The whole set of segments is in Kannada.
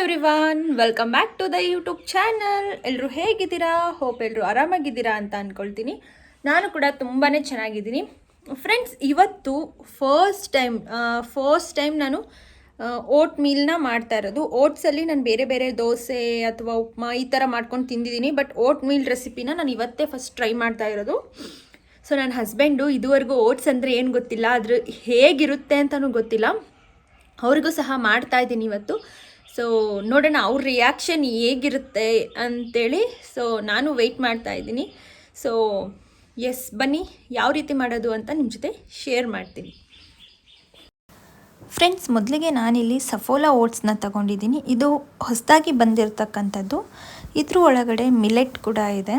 Everyone welcome back to the YouTube channel ಎಲ್ಲರೂ ಹೇಗಿದ್ದೀರಾ? ಹೋಪ್ ಎಲ್ಲರೂ ಆರಾಮಾಗಿದ್ದೀರಾ ಅಂತ ಅಂದ್ಕೊಳ್ತೀನಿ ನಾನು ಕೂಡ ತುಂಬಾ ಚೆನ್ನಾಗಿದ್ದೀನಿ. ಫ್ರೆಂಡ್ಸ್ ಇವತ್ತು ಫಸ್ಟ್ ಟೈಮ್ ಫಸ್ಟ್ ಟೈಮ್ ನಾನು ಓಟ್ ಮೀಲ್ನ ಮಾಡ್ತಾ ಇರೋದು. ಓಟ್ಸಲ್ಲಿ ನಾನು ಬೇರೆ ಬೇರೆ ದೋಸೆ ಅಥವಾ ಉಪ್ಮಾ ಈ ಥರ ಮಾಡ್ಕೊಂಡು ತಿಂದಿದ್ದೀನಿ ಬಟ್ ಓಟ್ ಮೀಲ್ ರೆಸಿಪಿನ ನಾನು ಇವತ್ತೇ ಫಸ್ಟ್ ಟ್ರೈ ಮಾಡ್ತಾ ಇರೋದು. ಸೊ ನನ್ನ ಹಸ್ಬೆಂಡು ಇದುವರೆಗೂ ಓಟ್ಸ್ ಅಂದರೆ ಏನು ಗೊತ್ತಿಲ್ಲ ಅದ್ರ ಹೇಗಿರುತ್ತೆ ಅಂತಲೂ ಗೊತ್ತಿಲ್ಲ. ಅವ್ರಿಗೂ ಸಹ ಮಾಡ್ತಾ ಇದ್ದೀನಿ ಇವತ್ತು. ಸೊ ನೋಡೋಣ ಅವ್ರ ರಿಯಾಕ್ಷನ್ ಹೇಗಿರುತ್ತೆ ಅಂತೇಳಿ. ಸೊ ನಾನು ವೆಯ್ಟ್ ಮಾಡ್ತಾ ಇದ್ದೀನಿ. ಸೊ ಎಸ್ ಬನ್ನಿ, ಯಾವ ರೀತಿ ಮಾಡೋದು ಅಂತ ನಿಮ್ಮ ಜೊತೆ ಶೇರ್ ಮಾಡ್ತೀನಿ. ಫ್ರೆಂಡ್ಸ್ ಮೊದಲಿಗೆ ನಾನಿಲ್ಲಿ ಸಫೋಲಾ ಓಟ್ಸ್ನ ತಗೊಂಡಿದ್ದೀನಿ. ಇದು ಹೊಸದಾಗಿ ಬಂದಿರತಕ್ಕಂಥದ್ದು. ಇದ್ರ ಒಳಗಡೆ ಮಿಲೆಟ್ ಕೂಡ ಇದೆ.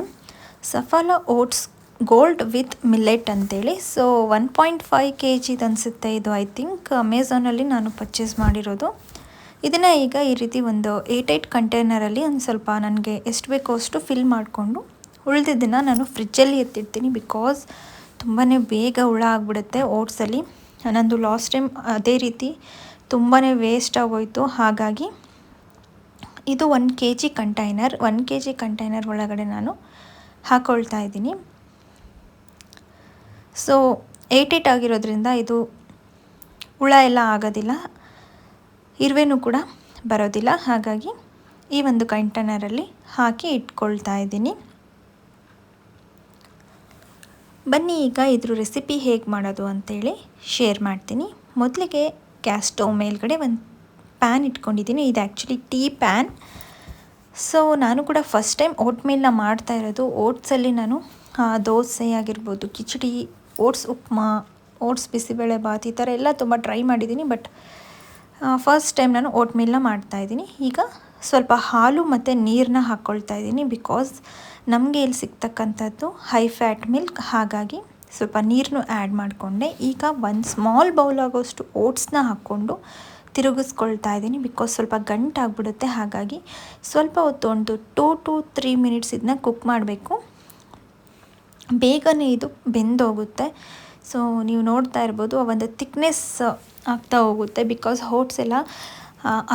Saffola oats gold with millet ಅಂತೇಳಿ. So one point five K ಜಿದು ಅನಿಸುತ್ತೆ. ಇದು ಐ ಥಿಂಕ್ ಅಮೆಝಾನಲ್ಲಿ ನಾನು ಪರ್ಚೇಸ್ ಮಾಡಿರೋದು. ಇದನ್ನು ಈಗ ಈ ರೀತಿ ಒಂದು ಏಟ್ ಏಯ್ಟ್ ಕಂಟೈನರಲ್ಲಿ ಒಂದು ಸ್ವಲ್ಪ ನನಗೆ ಎಷ್ಟು ಬೇಕೋ ಅಷ್ಟು ಫಿಲ್ ಮಾಡಿಕೊಂಡು, ಉಳಿದಿದ್ದನ್ನು ನಾನು ಫ್ರಿಜ್ಜಲ್ಲಿ ಎತ್ತಿಡ್ತೀನಿ ಬಿಕಾಸ್ ತುಂಬಾ ಬೇಗ ಹುಳ ಆಗಿಬಿಡುತ್ತೆ ಓಟ್ಸಲ್ಲಿ ನನ್ನದು ಲಾಸ್ಟ್ ಟೈಮ್ ಅದೇ ರೀತಿ ತುಂಬಾ ವೇಸ್ಟ್ ಆಗೋಯಿತು. ಹಾಗಾಗಿ ಇದು one K G container one K G container ಒಳಗಡೆ ನಾನು ಹಾಕ್ಕೊಳ್ತಾ ಇದ್ದೀನಿ. ಸೊ ಏಟ್ ಏಟ್ ಆಗಿರೋದ್ರಿಂದ ಇದು ಹುಳ ಎಲ್ಲ ಆಗೋದಿಲ್ಲ. ಇರುವೆನೂ ಕೂಡ ಬರೋದಿಲ್ಲ. ಹಾಗಾಗಿ ಈ ಒಂದು ಕಂಟೈನರಲ್ಲಿ ಹಾಕಿ ಇಟ್ಕೊಳ್ತಾ ಇದ್ದೀನಿ. ಬನ್ನಿ ಈಗ ಇದ್ರ ರೆಸಿಪಿ ಹೇಗೆ ಮಾಡೋದು ಅಂತೇಳಿ ಶೇರ್ ಮಾಡ್ತೀನಿ. ಮೊದಲಿಗೆ ಗ್ಯಾಸ್ ಸ್ಟವ್ ಮೇಲ್ಗಡೆ ಒಂದು ಪ್ಯಾನ್ ಇಟ್ಕೊಂಡಿದ್ದೀನಿ. ಇದು ಆ್ಯಕ್ಚುಲಿ ಟೀ ಪ್ಯಾನ್. ಸೊ, ನಾನು ಕೂಡ ಫಸ್ಟ್ ಟೈಮ್ ಓಟ್ ಮೇಲ್ನ ಮಾಡ್ತಾ ಇರೋದು. ಓಟ್ಸಲ್ಲಿ ನಾನು ದೋಸೆ ಆಗಿರ್ಬೋದು, ಕಿಚಡಿ, ಓಟ್ಸ್ ಉಪ್ಮಾ, ಓಟ್ಸ್ ಬಿಸಿಬೇಳೆ ಬಾತ್ ಈ ಥರ ಎಲ್ಲ ತುಂಬ ಟ್ರೈ ಮಾಡಿದ್ದೀನಿ. ಬಟ್ ಫಸ್ಟ್ ಟೈಮ್ ನಾನು ಓಟ್ ಮೀಲ್ನ ಮಾಡ್ತಾಯಿದ್ದೀನಿ ಈಗ ಸ್ವಲ್ಪ ಹಾಲು ಮತ್ತು ನೀರನ್ನ ಹಾಕ್ಕೊಳ್ತಾ ಇದ್ದೀನಿ ಬಿಕಾಸ್ ನಮಗೆ ಇಲ್ಲಿ ಸಿಗ್ತಕ್ಕಂಥದ್ದು ಹೈ ಫ್ಯಾಟ್ ಮಿಲ್ಕ್ ಹಾಗಾಗಿ ಸ್ವಲ್ಪ ನೀರನ್ನು ಆ್ಯಡ್ ಮಾಡಿಕೊಂಡೆ. ಈಗ ಒಂದು ಸ್ಮಾಲ್ ಬೌಲ್ ಆಗೋಷ್ಟು ಓಟ್ಸ್ನ ಹಾಕ್ಕೊಂಡು ತಿರುಗಿಸ್ಕೊಳ್ತಾ ಇದ್ದೀನಿ ಬಿಕಾಸ್ ಸ್ವಲ್ಪ ಗಂಟಾಗ್ಬಿಡುತ್ತೆ ಹಾಗಾಗಿ ಸ್ವಲ್ಪ ಹೊತ್ತು ಒಂದು ಟೂ ಟು ತ್ರೀ ಮಿನಿಟ್ಸ್ ಇದನ್ನ ಕುಕ್ ಮಾಡಬೇಕು. ಬೇಗನೆ ಇದು ಬೆಂದೋಗುತ್ತೆ. ಸೊ ನೀವು ನೋಡ್ತಾ ಇರ್ಬೋದು ಒಂದು ತಿಕ್ನೆಸ್ ಆಗ್ತಾ ಹೋಗುತ್ತೆ ಬಿಕಾಸ್ ಹೋಟ್ಸ್ ಎಲ್ಲ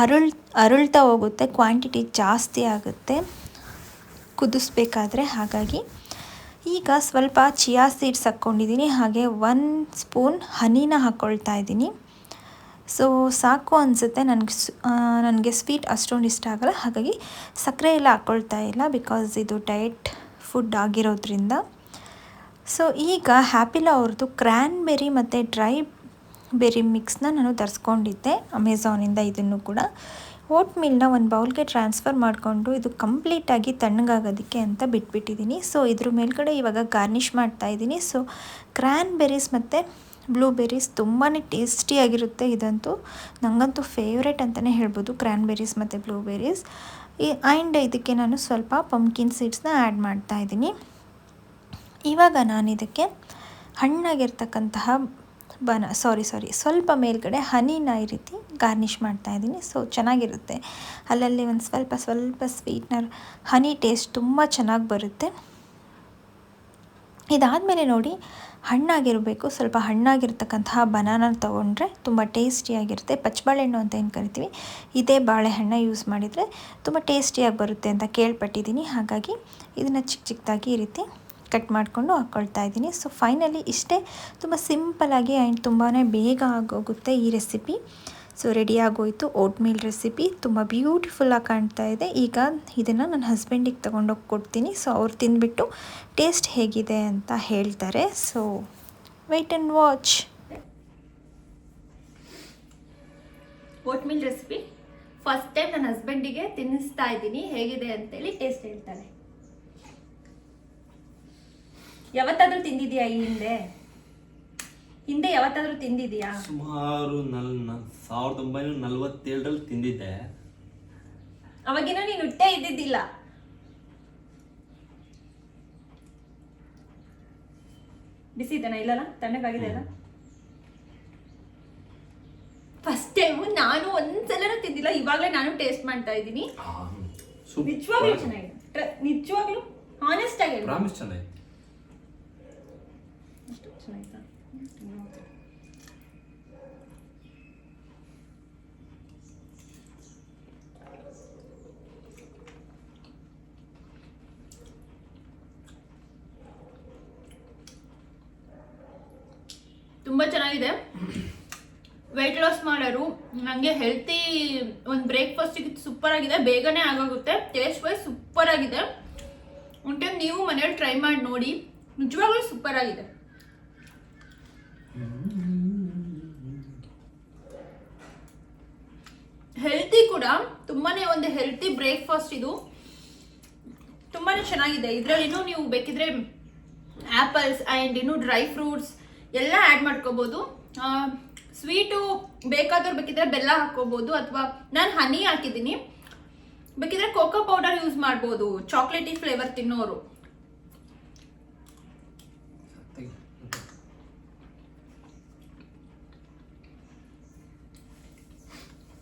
ಅರುಳ್, ಅರುಳ್ತಾ ಹೋಗುತ್ತೆ ಕ್ವಾಂಟಿಟಿ ಜಾಸ್ತಿ ಆಗುತ್ತೆ. ಕುದಿಸ್ಬೇಕಾದ್ರೆ ಹಾಗಾಗಿ. ಈಗ ಸ್ವಲ್ಪ ಚಿಯಾ ಸೀಡ್ಸ್ ಹಾಕ್ಕೊಂಡಿದ್ದೀನಿ, ಹಾಗೆ ಒನ್ ಸ್ಪೂನ್ ಹನಿನ ಹಾಕ್ಕೊಳ್ತಾ ಇದ್ದೀನಿ. ಸೊ ಸಾಕು ಅನಿಸುತ್ತೆ, ನನಗೆ ನನಗೆ ಸ್ವೀಟ್ ಅಷ್ಟೊಂದು ಇಷ್ಟ ಆಗಲ್ಲ. ಹಾಗಾಗಿ ಸಕ್ಕರೆ ಎಲ್ಲ ಹಾಕ್ಕೊಳ್ತಾ ಇಲ್ಲ ಬಿಕಾಸ್ ಇದು ಡಯಟ್ ಫುಡ್ ಆಗಿರೋದ್ರಿಂದ. ಸೊ ಈಗ ಹ್ಯಾಪಿಲ ಅವ್ರದ್ದು ಕ್ರ್ಯಾನ್ಬೆರಿ ಮತ್ತು ಡ್ರೈ ಬೆರಿ ಮಿಕ್ಸ್ನ ನಾನು ತರಿಸ್ಕೊಂಡಿದ್ದೆ ಅಮೆಝಾನಿಂದ ಇದನ್ನು ಕೂಡ. ಓಟ್ ಮೀಲ್ನ ಒಂದು ಬೌಲ್ಗೆ ಟ್ರಾನ್ಸ್ಫರ್ ಮಾಡಿಕೊಂಡು ಇದು ಕಂಪ್ಲೀಟಾಗಿ ತಣ್ಣಗಾಗೋದಕ್ಕೆ ಅಂತ ಬಿಟ್ಬಿಟ್ಟಿದ್ದೀನಿ. ಸೊ, ಇದ್ರ ಮೇಲ್ಗಡೆ ಇವಾಗ ಗಾರ್ನಿಷ್ ಮಾಡ್ತಾ ಇದ್ದೀನಿ. ಸೊ, ಕ್ರ್ಯಾನ್ಬೆರೀಸ್ ಮತ್ತು ಬ್ಲೂಬೆರೀಸ್ ತುಂಬಾ ಟೇಸ್ಟಿಯಾಗಿರುತ್ತೆ ಇದಂತೂ. ನನಗಂತೂ ಫೇವ್ರೇಟ್ ಅಂತಲೇ ಹೇಳ್ಬೋದು ಕ್ರ್ಯಾನ್ಬೆರೀಸ್ ಮತ್ತು ಬ್ಲೂಬೆರೀಸ್. ಈ ಆ್ಯಂಡ್ ಇದಕ್ಕೆ ನಾನು ಸ್ವಲ್ಪ ಪಂಪ್ಕಿನ್ ಸೀಡ್ಸ್ನ ಆ್ಯಡ್ ಮಾಡ್ತಾ ಇದ್ದೀನಿ. ಇವಾಗ ನಾನು ಇದಕ್ಕೆ ಹಣ್ಣಾಗಿರ್ತಕ್ಕಂತಹ ಬನ ಸಾರಿ ಸಾರಿ ಸ್ವಲ್ಪ ಮೇಲ್ಗಡೆ ಹನಿನ ಈ ರೀತಿ ಗಾರ್ನಿಷ್ ಮಾಡ್ತಾ ಇದ್ದೀನಿ. ಸೊ ಚೆನ್ನಾಗಿರುತ್ತೆ. ಅಲ್ಲಲ್ಲಿ ಒಂದು ಸ್ವಲ್ಪ ಸ್ವಲ್ಪ ಸ್ವೀಟ್ನರ್ ಹನಿ ಟೇಸ್ಟ್ ತುಂಬ ಚೆನ್ನಾಗಿ ಬರುತ್ತೆ. ಇದಾದಮೇಲೆ ನೋಡಿ, ಹಣ್ಣಾಗಿರಬೇಕು. ಸ್ವಲ್ಪ ಹಣ್ಣಾಗಿರ್ತಕ್ಕಂತಹ ಬನಾನ ತೊಗೊಂಡ್ರೆ ತುಂಬ ಟೇಸ್ಟಿಯಾಗಿರುತ್ತೆ ಪಚ್ಚಬಾಳೆಹಣ್ಣು ಅಂತ ಏನು ಕರಿತೀವಿ? ಇದೇ ಬಾಳೆಹಣ್ಣು ಯೂಸ್ ಮಾಡಿದರೆ ತುಂಬ ಟೇಸ್ಟಿಯಾಗಿ ಬರುತ್ತೆ ಅಂತ ಕೇಳ್ಪಟ್ಟಿದ್ದೀನಿ. ಹಾಗಾಗಿ, ಇದನ್ನು ಚಿಕ್ಕ ಚಿಕ್ಕದಾಗಿ ಈ ರೀತಿ ಕಟ್ ಮಾಡಿಕೊಂಡು ಹಾಕ್ಕೊಳ್ತಾ ಇದ್ದೀನಿ. ಸೊ ಫೈನಲಿ ಇಷ್ಟೇ ತುಂಬ ಸಿಂಪಲಾಗಿ ಆ್ಯಂಡ್ ತುಂಬಾ ಬೇಗ ಆಗೋಗುತ್ತೆ ಈ ರೆಸಿಪಿ ಸೊ ರೆಡಿ ಆಗೋಯಿತು ಓಟ್ ಮೀಲ್ ರೆಸಿಪಿ ತುಂಬ ಬ್ಯೂಟಿಫುಲ್ಲಾಗಿ ಕಾಣ್ತಾ ಇದೆ. ಈಗ ಇದನ್ನು ನನ್ನ ಹಸ್ಬೆಂಡಿಗೆ ತೊಗೊಂಡೋಗಿ ಕೊಡ್ತೀನಿ. ಸೊ ಅವ್ರು ತಿಂದುಬಿಟ್ಟು ಟೇಸ್ಟ್ ಹೇಗಿದೆ ಅಂತ ಹೇಳ್ತಾರೆ. So wait and watch oat meal recipe first time ನನ್ನ ಹಸ್ಬೆಂಡಿಗೆ ತಿನ್ನಿಸ್ತಾ ಇದ್ದೀನಿ. ಹೇಗಿದೆ ಅಂತೇಳಿ ಟೇಸ್ಟ್ ಹೇಳ್ತಾರೆ ಯಾವತ್ತಾದ್ರೂ ತಿಂದಿದ್ಯಾ ಈ ಹಿಂದೆ? ಹಿಂದೆ ಯಾವತ್ತಾದ್ರೂ ತಿಂದಿದ್ಯಾ? ಸುಮಾರು ನಲ್ ಸಾವಿರದ ಒಂಬೈನೂರ ನಲವತ್ತೇಳರಲ್ಲಿ ತಿಂದಿದ್ದೆ. ಅವಾಗಿನ ನೀನು ಹುಟ್ಟೆ ಇದ್ದಿದ್ದಿಲ್ಲ. ಬಿಸಿ ಇದೆನಾ ಇಲ್ಲಲ್ಲ? ತಣ್ಣಗಾಗಿದೆ ಅಲ್ಲ? ಫಸ್ಟ್ ಟೈಮು ನಾನು ಒಂದ್ಸಲನೂ ತಿಂದಿಲ್ಲ. ಇವಾಗಲೇ ನಾನು ಟೇಸ್ಟ್ ಮಾಡ್ತಾ ಇದ್ದೀನಿ. ನಿಜವಾಗ್ಲೂ ಚೆನ್ನಾಗಿದೆ. ನಿಜವಾಗ್ಲೂ ಹಾನೆಸ್ಟ್ ಆಗಿ ಪ್ರಾಮಿಸ್ ಚೆನ್ನಾಗಿ ಅಷ್ಟು ತುಂಬಾ ಚೆನ್ನಾಗಿದೆ. ವೆಯ್ಟ್ ಲಾಸ್ ಮಾಡೋರು ನನಗೆ ಹೆಲ್ತಿ ಒಂದು ಬ್ರೇಕ್ಫಾಸ್ಟಿಗೆ ಸೂಪರ್ ಆಗಿದೆ ಬೇಗನೆ ಆಗೋಗುತ್ತೆ. ಟೇಸ್ಟ್ ವೈಸ್ ಸೂಪರ್ ಆಗಿದೆ ಒನ್ ಟೈಮ್ ನೀವು ಮನೇಲಿ ಟ್ರೈ ಮಾಡಿ ನೋಡಿ. ನಿಜವಾಗ್ಲೂ ಸೂಪರ್ ಆಗಿದೆ ಹೆಲ್ತಿ ಕೂಡ ತುಂಬಾನೇ ಒಂದು ಹೆಲ್ತಿ ಬ್ರೇಕ್ಫಾಸ್ಟ್ ಇದು. ತುಂಬಾನೇ ಚೆನ್ನಾಗಿದೆ. ಇದರಲ್ಲಿನೂ ನೀವು ಬೇಕಿದ್ರೆ ಆ್ಯಪಲ್ಸ್ ಆ್ಯಂಡ್ ಇನ್ನು ಡ್ರೈ ಫ್ರೂಟ್ಸ್ ಎಲ್ಲ ಆ್ಯಡ್ ಮಾಡ್ಕೋಬೋದು. ಸ್ವೀಟು ಬೇಕಾದವ್ರು ಬೇಕಿದ್ರೆ ಬೆಲ್ಲ ಹಾಕ್ಕೋಬೋದು ಅಥವಾ ನಾನು ಹನಿ ಹಾಕಿದ್ದೀನಿ. ಬೇಕಿದ್ರೆ ಕೋಕೋ ಪೌಡರ್ ಯೂಸ್ ಮಾಡ್ಬೋದು. Chocolatey flavour ತಿನ್ನೋರು.